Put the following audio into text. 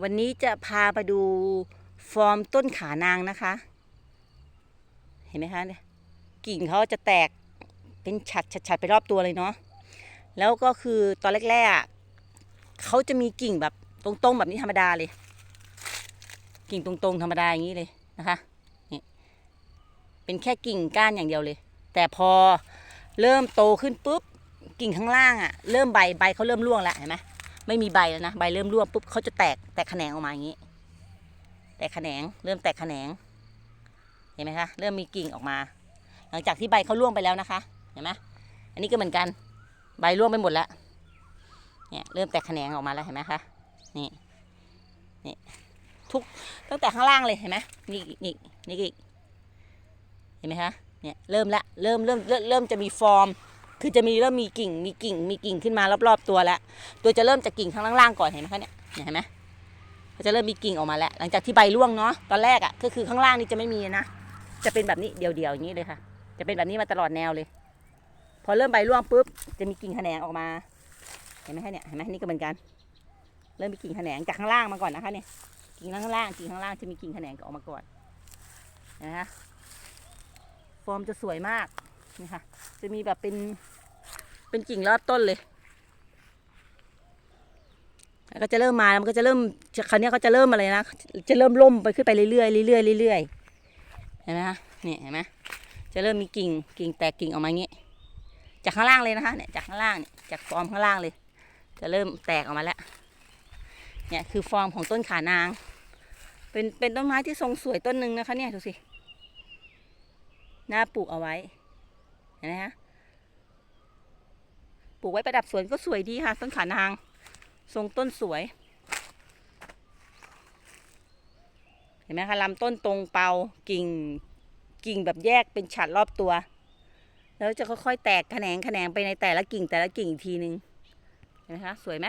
วันนี้จะพาไปดูฟอร์มต้นขานางนะคะ เห็นไหมคะเนี่ยกิ่งเขาจะแตกเป็นฉัดฉัดฉัดไปรอบตัวเลยเนาะแล้วก็คือตอนแรกๆเขาจะมีกิ่งแบบตรงๆแบบนี้ธรรมดาเลย กิ่งตรงๆธรรมดาอย่างนี้เลยนะคะนี่เป็นแค่กิ่งก้านอย่างเดียวเลย แต่พอเริ่มโตขึ้นปุ๊บกิ่งข้างล่างอะ่ะ เริ่มใบใบเขาเริ่มร่วงแล้วเห็นไหม ไม่มีใบแล้วนะใบเริ่มร่วงปุ๊บเขาจะแตกแตกแขนงออกมาอย่างนี้ แตกแขนงเริ่มแตกแขนง เห็นไหมคะเริ่มมีกิ่งออกมา หลังจากที่ใบเขาร่วงไปแล้วนะคะ เห็นไหมอันนี้ก็เหมือนกันใบร่วงไปหมดแล้วเนี่ยเริ่มแตกแขนงออกมาแล้วเห็นไหมคะนี่นี่ทุกตั้งแต่ข้างล่างเลยเห็นไหมนี่อีกนี่นี่อีกเห็นไหมคะเนี่ยเริ่มละเริ่มเริ่มเริ่มจะมีฟอร์ม คือจะมีเริ่มมีกิ่งมีกิ่งมีกิ่งขึ้นมารอบๆตัวแล้ว ตัวจะเริ่มจากกิ่งข้างล่างๆก่อนเห็นไหมคะเนี่ยเห็นไหมก็จะเริ่มมีกิ่งออกมาแล้ว หลังจากที่ใบร่วงเนาะตอนแรกอะ่ะก็คือข้างล่างนี่จะไม่มีนะจะเป็นแบบนี้เดี่ยวๆอย่างนี้เลยค่ะ จะเป็นแบบนี้มาตลอดแนวเลย พอเริ่มใบร่วงปุ๊บจะมีกิ่งแขนงออกมา เห็นไหมคะเนี่ยเห็นไหมนี่ก็เหมือนกัน เริ่มมีกิ่งแขนงจากข้างล่างมาก่อนนะคะเนี่ยกิ่งข้างล่างกิ่งข้างล่างจะมีกิ่งแขนงออกมาก่อนนะคะฟอร์มจะสวยมากนี่ค่ะ จะมีแบบเป็น เป็นกิ่งรอบต้นเลย แล้วก็จะเริ่มมามันก็จะเริ่มคราวนี้ก็จะเริ่มอะไรนะจะเริ่มล่มไปขึ้นไปเรื่อยๆเรื่อยๆเรื่อยๆเห็นไหมคะนี่เห็นไหมจะเริ่มมีกิ่งกิ่งแตกกิ่งออกมาอย่างงี้ จากข้างล่างเลยนะคะเนี่ยจากข้างล่างเนี่ยจากฟอร์มข้างล่างเลย จะเริ่มแตกออกมาแล้วเนี่ยคือฟอร์มของต้นขานาง เป็นเป็นต้นไม้ที่ทรงสวยต้นหนึ่งนะคะเนี่ยดูสิน่าปลูกเอาไว้เห็นไหมคะ ปลูกไว้ประดับสวนก็สวยดีค่ะ ต้นขานาง ทรงต้นสวย เห็นไหมคะลำต้นตรงเปากิ่งกิ่งแบบแยกเป็นฉัดรอบตัว แล้วจะค่อยๆแตกแขนงแขนงไปในแต่ละกิ่งแต่ละกิ่งอีกทีนึงเห็นไหมคะสวยไหม